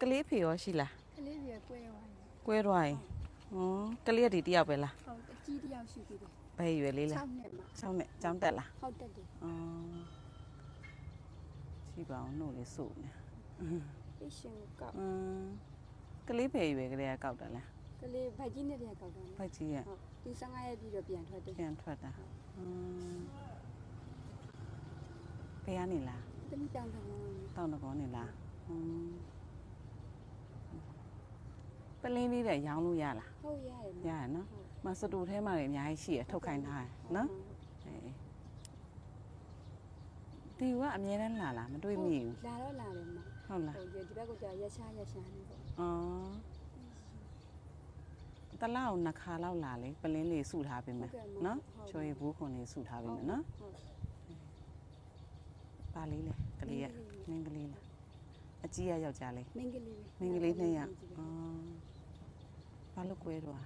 ကလေးဖေရောရှိလားကလေးကြီးကွဲရောင်းကွဲသွားရင်ဟွန်းကလေးကဒီတယောက်ပဲလားဟုတ်အကြီးတစ်ယောက်ရှိသေးတယ်ဘယ်ရွယ်လေးလဲ6နှစ်မှာဆောင်းနဲ့ကျောင်းတက်လားဟုတ်တက်တယ်အင်းရှိပါအောင်နှုတ်လေးစုပ်နေအစ်ရှင်ကကအင်းကလေးဖေရွယ်ကလေးကကောက်တာလားကလေးဗတ်ကြီးနဲ့တည်းကောက်တော့ဘတ်ကြီးရဲ့ဟုတ်သူ15ရက်ပြီးတော့ပြန်ထွက်တယ်ပြန်ထွက်တာအင်းဖေကနေလားတမိတောင်တော်တောင်းတကောနေလားအင်း ပလင်းလေးတဲ့ရောင်းလို့ရလားဟုတ်ရတယ်ရနော်ရနော်မစတူထဲမှာလည်းအများကြီးရှိရထုတ်ခိုင်းထားတယ်နော်အေးဒီကအမြဲတမ်းလာလားမတွေ့မိဘူးလာတော့လာတယ်မဟုတ်လားဟိုဒီဘက်ကကြာရရှာရရှာနေပေါ့အော်တလောက်နှစ်ခါလောက်လာလေပလင်းလေးစုထားပေးမယ်နော်ချော်ရီဘူးခွန်လေးစုထားပေးမယ်နော်ပါလေးလေကလေးကမင်းကလေးလားအကြီးရယောက်ျားလေးမင်းကလေးမင်းကလေးနှစ်ယောက်အာ ဘာလို့ကွဲတော့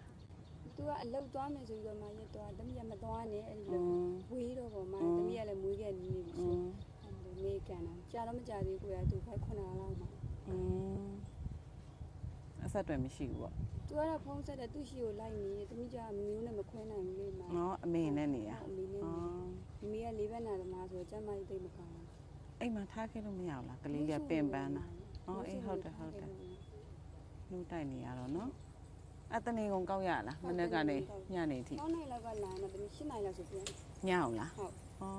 သူကအလုတ်သွားမယ်ဆိုပြီးတော့မှရက်သွားတမီးကမသွားနဲ့အဲ့လိုဝေးတော့ပေါ့မှတမီးကလည်းမွေးခဲ့နေပြီဆိုတော့မေကန်တော့ကြာတော့မကြာသေးဘူးကွာသူခိုက်9လောက်လောက်မှာอืมအဆက်တွေမရှိဘူးပေါ့သူကတော့ဖုံးဆက်တယ်သူ့ရှိကိုလိုက်နေတယ်တမီးကမျိုးနဲ့မခွဲနိုင်ဘူးလေမှာနော်အမေနဲ့နေရအမေနဲ့အမေကလေးဘက်နာသမားဆိုတော့ကျမကြီးသိမကောင်းဘူးအိမ်မှာထားခဲ့လို့မရဘူးလားကလေးကပင်ပန်းတာအော်အေးဟုတ်တယ်ဟုတ်တယ်နှုတ်တိုက်နေရတော့နော် အတနေကုန်ကောက်ရလားမနေ့ကနေညနေထိ 9နိုင်လောက်ကလာတော့တမိ10နိုင်လောက်ဆိုပြန် ညအောင်လား ဟုတ် อ๋อ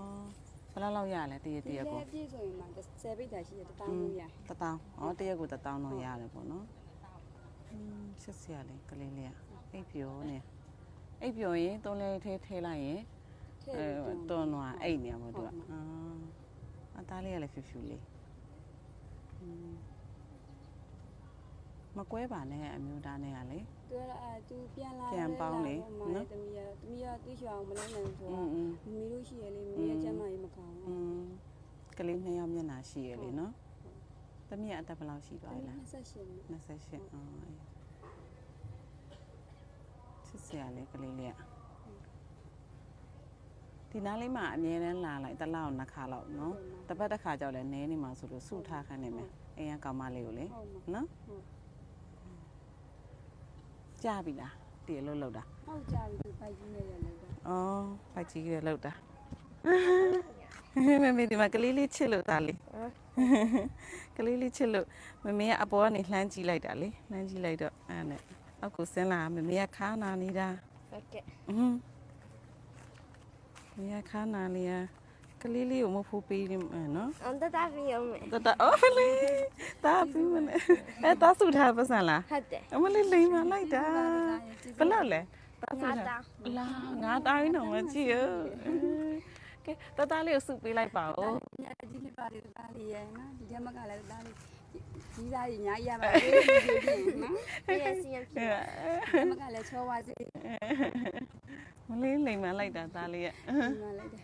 ဘယ်လောက်လောက်ရလဲတရက်တရက်ကို ပြည့်ဆိုရင်မှ10ပိတ်တာရှိတယ်တောင်းလို့ရတယ် တတောင်းอ๋อတရက်ကိုတတောင်းတော့ရတယ်ပေါ့နော်อืมရှစ်ဆရာလေးကလေးလေးอ่ะအိပ်ပျော်နေအိပ်ပျော်ရင်သုံးလေးထဲထဲလိုက်ရင် ထည့် အဲ ပြီး တွန်းသွားအိပ်နေမှာသူက ဟုတ်ပါ အာအသားလေးကလည်းဖြူဖြူလေး မကွဲပါနဲ့အမျိုးသားနဲ့ကလေ သူကအဲသူပြန်လာ ပြန်ပေါင်းလေနော် နော်တမီးကတမီးကသူ့ချောင်းမလုံးနိုင်ဘူးဆို อื တော့ มอืม မမီလို့ရှိရလေမမီရဲ့ကျမ်းမာရေးမကောင်း อื ဘူး มကလေးနှစ်ယောက်မျက်နှာရှိရလေနော်သမီးကအသက်ဘယ်လောက်ရှိသွားပြီလား 28နှစ် 28အော်အေးချစ်စရာလေးကလေးလေးอ่ะဒီနားလေးမှာအမြဲတမ်းလာလိုက်တစ်လောက်နှစ်ခါလောက်နော်တစ်ပတ်တစ်ခါကြောက်လဲနဲနေမှာဆိုလို့စုထားခိုင်းနေမယ်အိမ်ကကောင်မလေးကိုလေ ဟုတ်မှာ နော် ဟုတ် ကြာပြီလားတည်လို့လောက်တာဟုတ်ကြပြီသူပိုက်ကြီးနဲ့ရလောက်တာအော်ဖိုက်ကြီးရလောက်တာမမေဒီမှာကလေးလေးချစ်လို့ဒါလေးကလေးလေးချစ်လို့မမေကအပေါ်ကနေလှမ်းကြည့်လိုက်တာလေလှမ်းကြည့်လိုက်တော့အဲ့နဲ့အောက်ကိုဆင်းလာမမေကခါနာနေတာဟုတ်ကဲ့อืมမမေကခါနာလေးရ ကလေးလေးကိုမဖိုးပေးနေမယ်နော်အန်တတာဖီယုံမယ်တတအော်ဖလေးတာပြီးမလဲအဲတာစုထားပစံလားဟုတ်တယ်အမလေးလိမ်မလိုက်တာဘယ်လောက်လဲတာစုငါထားတာလာငါသားရင်းတော့မကြည့်ရကဲတသားလေးကိုစုပေးလိုက်ပါဦးညဒီလေးပါလေးသားလေးရဲ့နော်ဒီထဲမှာကလည်းသားလေးဒီသားကြီးညာရပါလေဒီနော်ပြည့်စီရပြည့်ဒီမှာကလည်းချောပါစေဒီမလေးလိမ်မလိုက်တာသားလေးရဲ့မှာလိုက်တယ်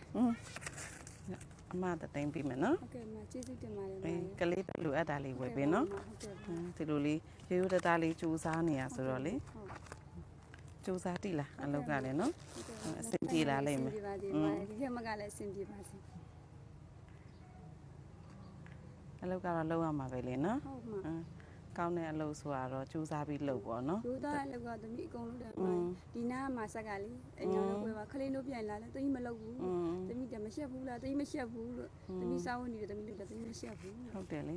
အမတတိန်ပြီမယ်နော်ဟုတ်ကဲ့မကျေးဇူးတင်ပါတယ်မအေးကလေးလိုအပ်တာလေးဝယ်ပေးနော်ဟုတ်ကဲ့ဟမ်ဒီလိုလေးရိုးရိုးတသားလေးစူးစားနေရဆိုတော့လေဟုတ်စူးစားတိလားအလုပ်ကလည်းနော်အဆင်ပြေလာလိမ့်မယ်အဆင်ပြေပါစေอืมဒီထဲမှာကလည်းအဆင်ပြေပါစေအလုပ်ကတော့လုပ်ရမှာပဲလေနော်ဟုတ်မှာဟမ် ကောင်းတဲ့အလုပ်ဆိုတော့ကြိုးစားပြီးလုပ်ပေါ့နော်ကြိုးစားတဲ့အလုပ်ကသမီးအကုန်လုံးတယ်ဒီနားမှာဆက်ကလေအညောင်းတော့ပွဲပါခလေးတို့ပြန်လာလဲသမီးမလုပ်ဘူးသမီးတမရှက်ဘူးလားသမီးမရှက်ဘူးလို့သမီးစားဝတ်နေတယ်သမီးတို့တယ်သမီးမရှက်ဘူးဟုတ်တယ်လေ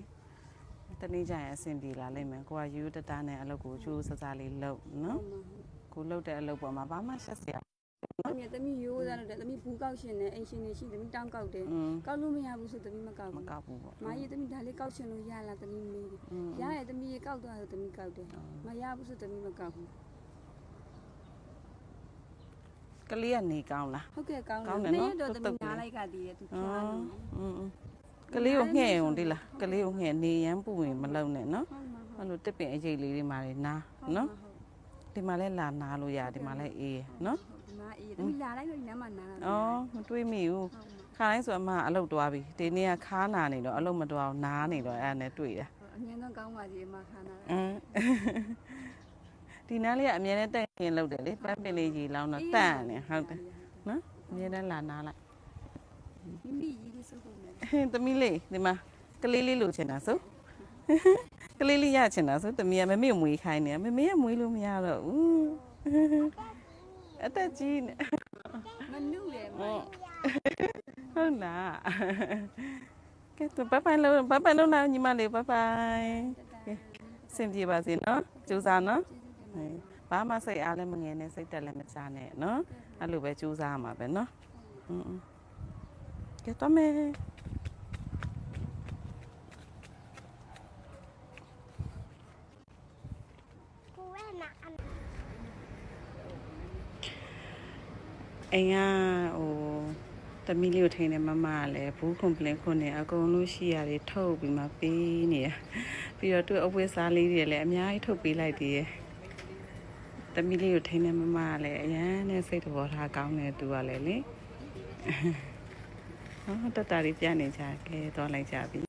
တနေ့ကျရင်အဆင်ပြေလာလိမ့်မယ်ကိုကယူတတားနဲ့အလုပ်ကိုကြိုးစားစားလေးလုပ်နော်ကိုလုပ်တဲ့အလုပ်ပေါ်မှာဘာမှရှက်စရာ အမေသမီးရိုးသားလို့တယ်သမီးဘူးကောက်ရှင်တယ်အင်ရှင်နေရှိသမီးတောင်းကောက်တယ်ကောက်လို့မရဘူးဆိုသမီးမကောက်ဘူးမကောက်ဘူးပေါ့မာကြီးသမီးဒါလေးကောက်ရှင်လို့ရလားသမီးမေးတယ်ရရဲ့သမီးရေကောက်သွားဆိုသမီးကောက်တယ်မရဘူးဆိုသမီးမကောက်ဘူးကလေးကနေကောင်းလားဟုတ်ကဲ့ကောင်းတယ်နေ့တော့သမီးနားလိုက်ကတည်းကသူဖြားလို့อืมကလေးကိုငှဲ့အောင်ဒီလားကလေးကိုငှဲ့နေရန်ပူရင်မလုံနဲ့နော်အဲ့လိုတစ်ပင်အရေးလေးတွေမှာနေနာနော်ဒီမှာလဲလာနာလို့ရဒီမှာလဲအေးနော် အေးသမီးလာလိုက်လို့နားမနာတာဩမတွေးမိဘူးခါတိုင်းဆိုအမအလုပ်သွားပြီဒီနေ့ကခါနာနေတော့အလုပ်မတော်အောင်နားနေတော့အဲ့ဒါနဲ့တွေ့တာအမြင်တော့ကောင်းပါသေးအမခါနာအင်းဒီနားလေးကအမြင်နဲ့တက်ရင်လောက်တယ်လေပန်းပင်လေးကြီးလောင်းတော့တန့်နေဟုတ်တယ်နော်အမြင်နဲ့လာနားလိုက်မိမိရေးလေးစုပ်ဖို့မယ်သမီးလေးဒီမှာကလေးလေးလိုချင်တာဆိုကလေးလေးရချင်တာဆိုတမီးကမမေ့မွေးခိုင်းနေမမေ့ကမွေးလို့မရတော့ဘူး အသက်ကြီးနေမနုတယ်မဟုတ်လားကဲတော့ဘိုင်ဘိုင်လုံးဘိုင်ဘိုင်လုံးလာညီမလေးဘိုင်ဘိုင်ကဲစင်ပြေပါစေနော်ကြိုးစားနော်ဟေးဘာမှစိတ်အားလည်းမငယ်နဲ့စိတ်တက်လည်းမချနဲ့နော်အဲ့လိုပဲကြိုးစားရမှာပဲနော်อืมကဲတော့မယ် ကိုဝဲနာအန် အိမ်ကဟိုတမီးလေးကိုထိန်နေမမကလည်းဘူးကွန်ပလင်ခွန်းနေအကုန်လုံးရှိရတယ်ထုတ်ပြီးမှပေးနေရပြီးတော့သူ့အဝတ်စားလေးတွေလည်းအများကြီးထုတ်ပေးလိုက်သေးတယ်တမီးလေးကိုထိန်နေမမကလည်းအရန်နဲ့စိတ်တော်ထားကောင်းတယ်သူကလည်းလေဟောတတရီပြနေကြခဲ့တော့လိုက်ကြပြီ